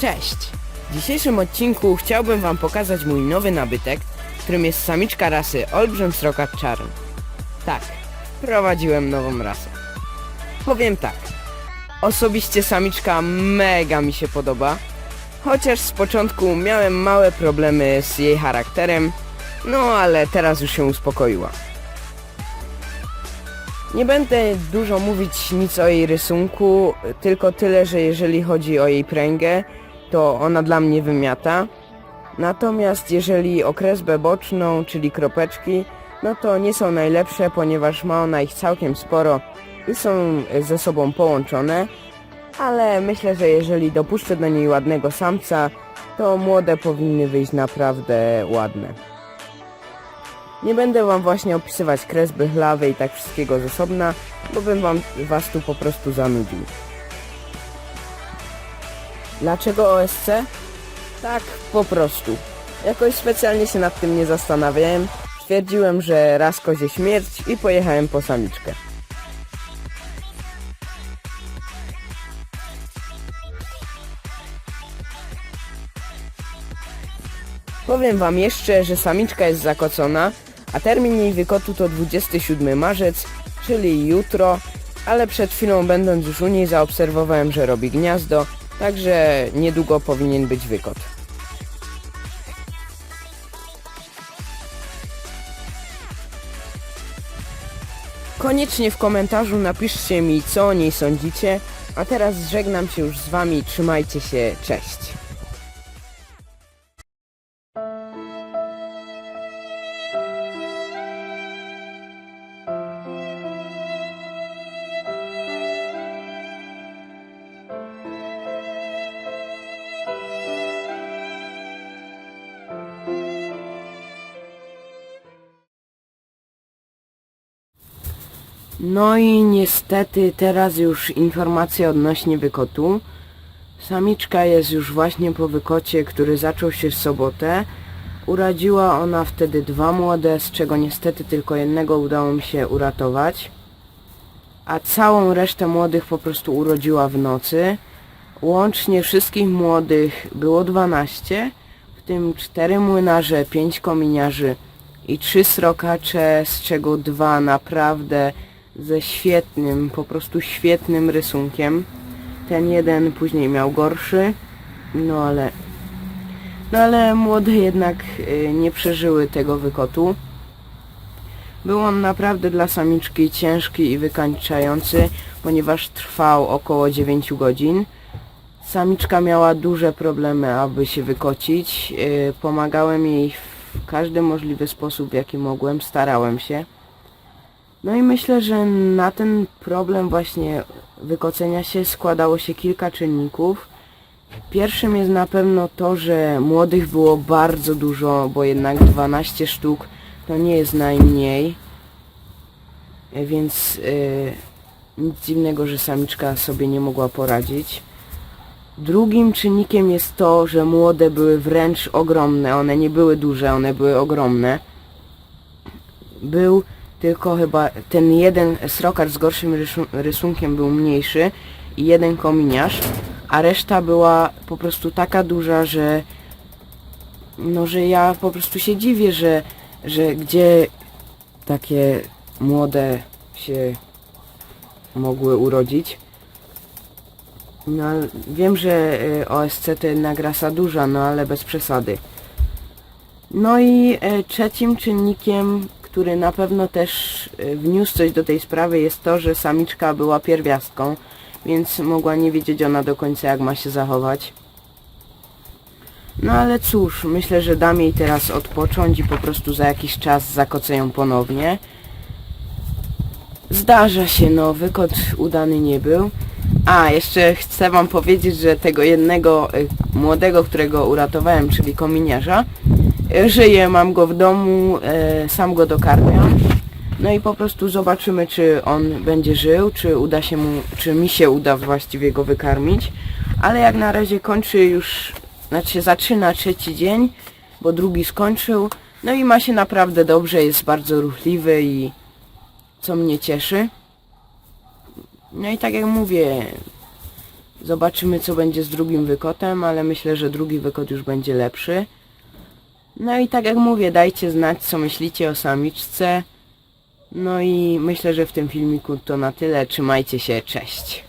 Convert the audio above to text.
Cześć! W dzisiejszym odcinku chciałbym Wam pokazać mój nowy nabytek, którym jest samiczka rasy Olbrzym Srokat Czarny. Tak, prowadziłem nową rasę. Powiem tak, osobiście samiczka mega mi się podoba, chociaż z początku miałem małe problemy z jej charakterem, no ale teraz już się uspokoiła. Nie będę dużo mówić nic o jej rysunku, tylko tyle, że jeżeli chodzi o jej pręgę, to ona dla mnie wymiata. Natomiast jeżeli o kresbę boczną, czyli kropeczki, no to nie są najlepsze, ponieważ ma ona ich całkiem sporo i są ze sobą połączone. Ale myślę, że jeżeli dopuszczę do niej ładnego samca, to młode powinny wyjść naprawdę ładne. Nie będę wam właśnie opisywać kresby, chlawy i tak wszystkiego z osobna, bo bym wam was tu po prostu zanudził. Dlaczego OSC? Tak, po prostu. Jakoś specjalnie się nad tym nie zastanawiałem. Stwierdziłem, że raz kozie śmierć i pojechałem po samiczkę. Powiem wam jeszcze, że samiczka jest zakocona, a termin jej wykotu to 27 marzec, czyli jutro, ale przed chwilą będąc już u niej zaobserwowałem, że robi gniazdo, także niedługo powinien być wykot. Koniecznie w komentarzu napiszcie mi, co o niej sądzicie, a teraz żegnam się już z wami, trzymajcie się, cześć! No i niestety teraz już informacja odnośnie wykotu. Samiczka jest już właśnie po wykocie, który zaczął się w sobotę. Urodziła ona wtedy dwa młode, z czego niestety tylko jednego udało mi się uratować. A całą resztę młodych po prostu urodziła w nocy. Łącznie wszystkich młodych było 12, w tym 4 młynarze, 5 kominiarzy i 3 srokacze, z czego dwa naprawdę ze świetnym, po prostu świetnym rysunkiem. Ten jeden później miał gorszy, no ale no ale młode jednak y, nie przeżyły tego wykotu. Był on naprawdę dla samiczki ciężki i wykańczający, ponieważ trwał około 9 godzin. Samiczka miała duże problemy, aby się wykocić. Y, Pomagałem jej w każdy możliwy sposób, jaki mogłem, starałem się. No i myślę, że na ten problem właśnie wykocenia się składało się kilka czynników. Pierwszym jest na pewno to, że młodych było bardzo dużo, bo jednak 12 sztuk to nie jest najmniej. E, Więc yy, nic dziwnego, że samiczka sobie nie mogła poradzić. Drugim czynnikiem jest to, że młode były wręcz ogromne. One nie były duże, one były ogromne. Był tylko chyba ten jeden srokar z gorszym rysu- rysunkiem był mniejszy i jeden kominiarz, a reszta była po prostu taka duża, że no, że ja po prostu się dziwię, że, że gdzie takie młode się mogły urodzić. No, wiem, że y, OSC to jednak rasa duża, no ale bez przesady. No i e, trzecim czynnikiem, który na pewno też e, wniósł coś do tej sprawy jest to, że samiczka była pierwiastką, więc mogła nie wiedzieć ona do końca jak ma się zachować. No ale cóż, myślę, że dam jej teraz odpocząć i po prostu za jakiś czas zakocę ją ponownie. Zdarza się, no, wykot udany nie był. A, jeszcze chcę wam powiedzieć, że tego jednego y, młodego, którego uratowałem, czyli kominiarza, żyje, mam go w domu, y, sam go dokarmiam. No i po prostu zobaczymy, czy on będzie żył, czy uda się mu, czy mi się uda właściwie go wykarmić. Ale jak na razie kończy już, znaczy zaczyna trzeci dzień, bo drugi skończył. No i ma się naprawdę dobrze, jest bardzo ruchliwy i co mnie cieszy. No i tak jak mówię, Zobaczymy co będzie z drugim wykotem, ale myślę, że drugi wykot już będzie lepszy. No i tak jak mówię, dajcie znać co myślicie o samiczce. No i myślę, że w tym filmiku to na tyle. Trzymajcie się, cześć.